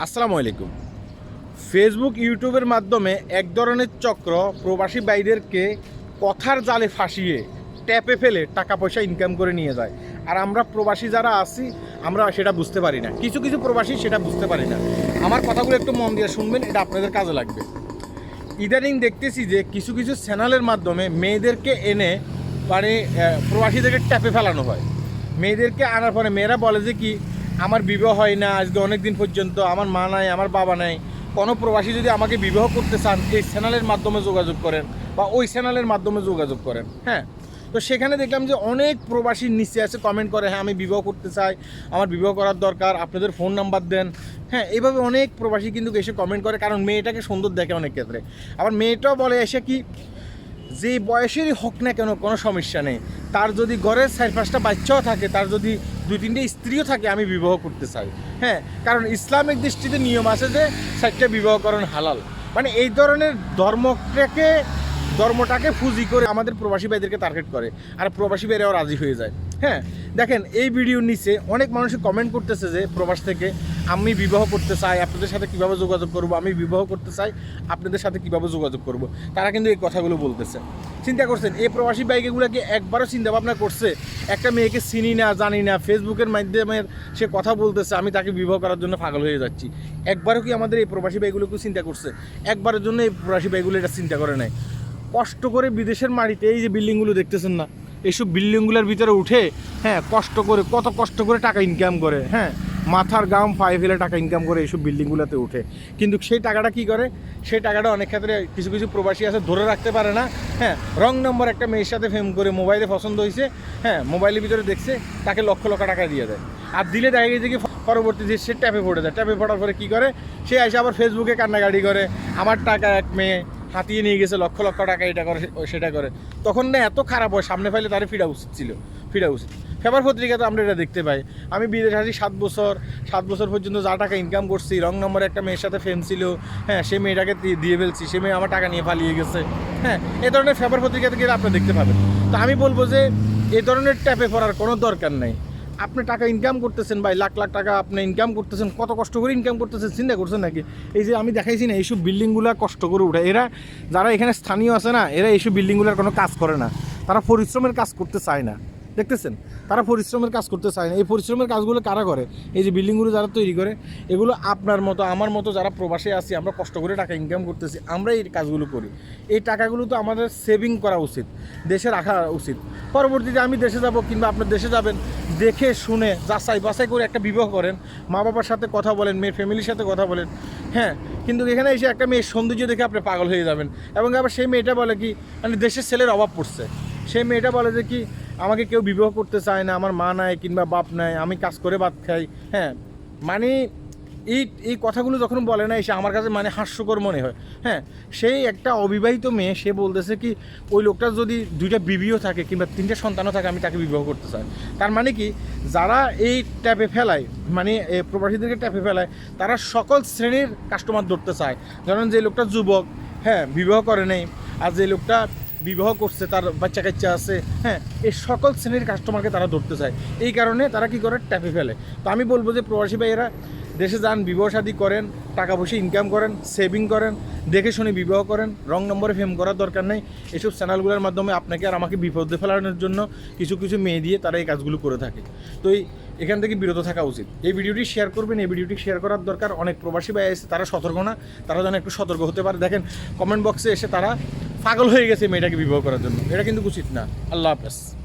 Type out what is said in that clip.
আসসালামু আলাইকুম। ফেসবুক ইউটিউবের মাধ্যমে এক ধরনের চক্র প্রবাসী বাইদেরকে কথার জালে ফাঁসিয়ে ট্যাপে ফেলে টাকা পয়সা ইনকাম করে নিয়ে যায়। আর আমরা প্রবাসী যারা আছি, আমরা সেটা বুঝতে পারি না। কিছু কিছু প্রবাসী সেটা বুঝতে পারি না। আমার কথাগুলো একটু মন দিয়ে শুনবেন, এটা আপনাদের কাজে লাগবে। ইদানিং দেখতেছি যে কিছু কিছু চ্যানেলের মাধ্যমে মেয়েদেরকে এনে মানে প্রবাসীদেরকে ট্যাপে ফেলানো হয়। মেয়েদেরকে আনার পরে মেয়েরা বলে যে কি আমার বিবাহ হয় না, আজকে অনেক দিন পর্যন্ত আমার মা নাই, আমার বাবা নাই। কোনো প্রবাসী যদি আমাকে বিবাহ করতে চান, এই চ্যানেলের মাধ্যমে যোগাযোগ করেন বা ওই চ্যানেলের মাধ্যমে যোগাযোগ করেন হ্যাঁ? তো সেখানে দেখলাম যে অনেক প্রবাসী নিচে আছে কমেন্ট করে হ্যাঁ আমি বিবাহ করতে চাই, আমার বিবাহ করার দরকার, আপনাদের ফোন নাম্বার দেন। হ্যাঁ এইভাবে অনেক প্রবাসী কিন্তু এসে কমেন্ট করে, কারণ মেয়েটাকে সুন্দর দেখে অনেক ক্ষেত্রে। আবার মেয়েটাও বলে এসে কি, যে বয়সেরই হোক না কেন, কোনো সমস্যা নেই। তার যদি ঘরের চার পাঁচটা বাচ্চাও থাকে, তার যদি দুই তিনটে স্ত্রীও থাকে, আমি বিবাহ করতে চাই। হ্যাঁ কারণ ইসলামিক দৃষ্টিতে নিয়ম আছে যে চারটা বিবাহকরণ হালাল। মানে এই ধরনের ধর্মটাকে ধর্মটাকে ফুজি করে আমাদের প্রবাসী ভাইদেরকে টার্গেট করে, আর প্রবাসী ভাইরাও রাজি হয়ে যায়। হ্যাঁ দেখেন, এই ভিডিওর নিচে অনেক মানুষ কমেন্ট করতেছে যে প্রবাস থেকে আমি বিবাহ করতে চাই, আপনাদের সাথে কীভাবে যোগাযোগ করব, আমি বিবাহ করতে চাই, আপনাদের সাথে কীভাবে যোগাযোগ করব? তারা কিন্তু এই কথাগুলো বলতেছে। চিন্তা করছেন, এই প্রবাসী বাইকগুলোকে একবারও চিন্তা ভাবনা করছে, একটা মেয়েকে চিনি না, জানি না, ফেসবুকের মাধ্যমে সে কথা বলতেছে, আমি তাকে বিবাহ করার জন্য পাগল হয়ে যাচ্ছি। একবারও কি আমাদের এই প্রবাসী বাইকগুলোকে চিন্তা করছে? একবারের জন্য এই প্রবাসী বাইকগুলো এটা চিন্তা করে নাই। কষ্ট করে বিদেশের মাটিতে এই যে বিল্ডিংগুলো দেখতেছেন না, এইসব বিল্ডিংগুলোর ভিতরে উঠে হ্যাঁ কষ্ট করে, কত কষ্ট করে টাকা ইনকাম করে হ্যাঁ। মাথার গাম ফেলে টাকা ইনকাম করে এইসব বিল্ডিংগুলোতে উঠে কিন্তু সেই টাকাটা কি করে? সেই টাকাটা অনেক ক্ষেত্রে কিছু কিছু প্রবাসী আছে, ধরে রাখতে পারে না। হ্যাঁ রং নম্বর একটা মেয়ের সাথে ফেম করে মোবাইলে পছন্দ হয়েছে হ্যাঁ মোবাইলের ভিতরে দেখছে, তাকে লক্ষ লক্ষ টাকা দিয়ে দেয়। আর দিলে দেখা গেছে কি, পরবর্তী যে সে ট্যাপে পড়ে যায়, ট্যাপে পড়ার পরে কী করে? সে এসে আবার ফেসবুকে কান্নাকাটি করে, আমার টাকা এক মেয়ে হাতিয়ে নিয়ে গেছে, লক্ষ লক্ষ টাকা এটা করে সেটা করে। তখন না এত খারাপ হয়, সামনে পাইলে তার ফিরা উচিত ছিল ফিরা উচিত। পেপার পত্রিকাতে আমরা এটা দেখতে পাই। আমি বিদেশ আসি সাত বছর সাত বছর পর্যন্ত যা টাকা ইনকাম করছি, রং নম্বরে একটা মেয়ের সাথে ফেম ছিল হ্যাঁ সে মেয়েটাকে দিয়ে ফেলছি, সে মেয়ে আমার টাকা নিয়ে পালিয়ে গেছে হ্যাঁ এ ধরনের পেপার পত্রিকাতে গেলে আপনি দেখতে পাবেন। তো আমি বলব যে, এ ধরনের ট্যাপে পড়ার কোনো দরকার নেই। আপনি টাকা ইনকাম করতেছেন ভাই, লাখ লাখ টাকা আপনি ইনকাম করতেছেন, কত কষ্ট করে ইনকাম করতেছেন, চিন্তা করছেন নাকি? এই যে আমি দেখাইছি না, এইসব বিল্ডিংগুলো কষ্ট করে উঠে এরা, যারা এখানে স্থানীয় আছে না, এরা এইসব বিল্ডিংগুলোর কোনো কাজ করে না। তারা পরিশ্রমের কাজ করতে চায় না। দেখতেছেন? তারা পরিশ্রমের কাজ করতে চায় না। এই পরিশ্রমের কাজগুলো কারা করে? এই যে বিল্ডিংগুলো যারা তৈরি করে, এগুলো আপনার মতো, আমার মতো যারা প্রবাসে আছি, আমরা কষ্ট করে টাকা ইনকাম করতেছি আমরা এই কাজগুলো করি। এই টাকাগুলো তো আমাদের সেভিং করা উচিত, দেশে রাখা উচিত। পরবর্তীতে আমি দেশে যাব কিংবা আপনার দেশে যাবেন, দেখে শুনে, যাচাই বাছাই করে একটা বিবাহ করেন মা বাবার সাথে কথা বলেন, মেয়ের ফ্যামিলির সাথে কথা বলেন হ্যাঁ? কিন্তু এখানে এসে একটা মেয়ের সৌন্দর্য দেখে আপনি পাগল হয়ে যাবেন। এবং আবার সেই মেয়েটা বলে কি মানে দেশের ছেলের অভাব পড়ছে। সেই মেয়েটা বলে যে কি আমাকে কেউ বিবাহ করতে চায় না, আমার মা নাই কিংবা বাপ নাই, আমি কাজ করে ভাত খাই হ্যাঁ। মানে এই এই কথাগুলো যখন বলে না, এসে আমার কাছে মানে হাস্যকর মনে হয় হ্যাঁ। সেই একটা অবিবাহিত মেয়ে, সে বলতেছে কি, ওই লোকটার যদি দুইটা বিবিও থাকে কিংবা তিনটে সন্তানও থাকে, আমি তাকে বিবাহ করতে চাই। তার মানে কি, যারা এই ট্যাপে ফেলায় মানে প্রবাসীদেরকে ট্যাপে ফেলায়, তারা সকল শ্রেণির কাস্টমার ধরতে চায়। যেমন যে লোকটা যুবক হ্যাঁ বিবাহ করে নেই, আর যে লোকটা বিবাহ করছে, তার বাচ্চা কাচ্চা আছে হ্যাঁ এই সকল শ্রেণির কাস্টমারকে তারা ধরতে চায়। এই কারণে তারা কি করে? ট্যাপে ফেলে। তো আমি বলব যে প্রবাসী ভাইয়েরা, দেশে যান, বিবাহ শাদী করেন, টাকা পয়সা ইনকাম করেন সেভিং করেন, দেখে শুনে বিবাহ করেন রং নম্বরে ফেম করার দরকার নেই। এসব চ্যানেলগুলোর মাধ্যমে আপনাকে আর আমাকে বিপদে ফেলানোর জন্য কিছু কিছু মেয়ে দিয়ে তারা এই কাজগুলো করে থাকে। তো এই, এখান থেকে বিরত থাকা উচিত। এই ভিডিওটি শেয়ার করবেন, এই ভিডিওটি শেয়ার করার দরকার। অনেক প্রবাসী ভাই এসে তারা সতর্ক না, তারা যেন একটু সতর্ক হতে পারে। দেখেন কমেন্ট বক্সে এসে তারা পাগল হয়ে গেছে মেয়েটাকে বিবাহ করার জন্য। এটা কিন্তু উচিত না। আল্লাহ হাফেজ।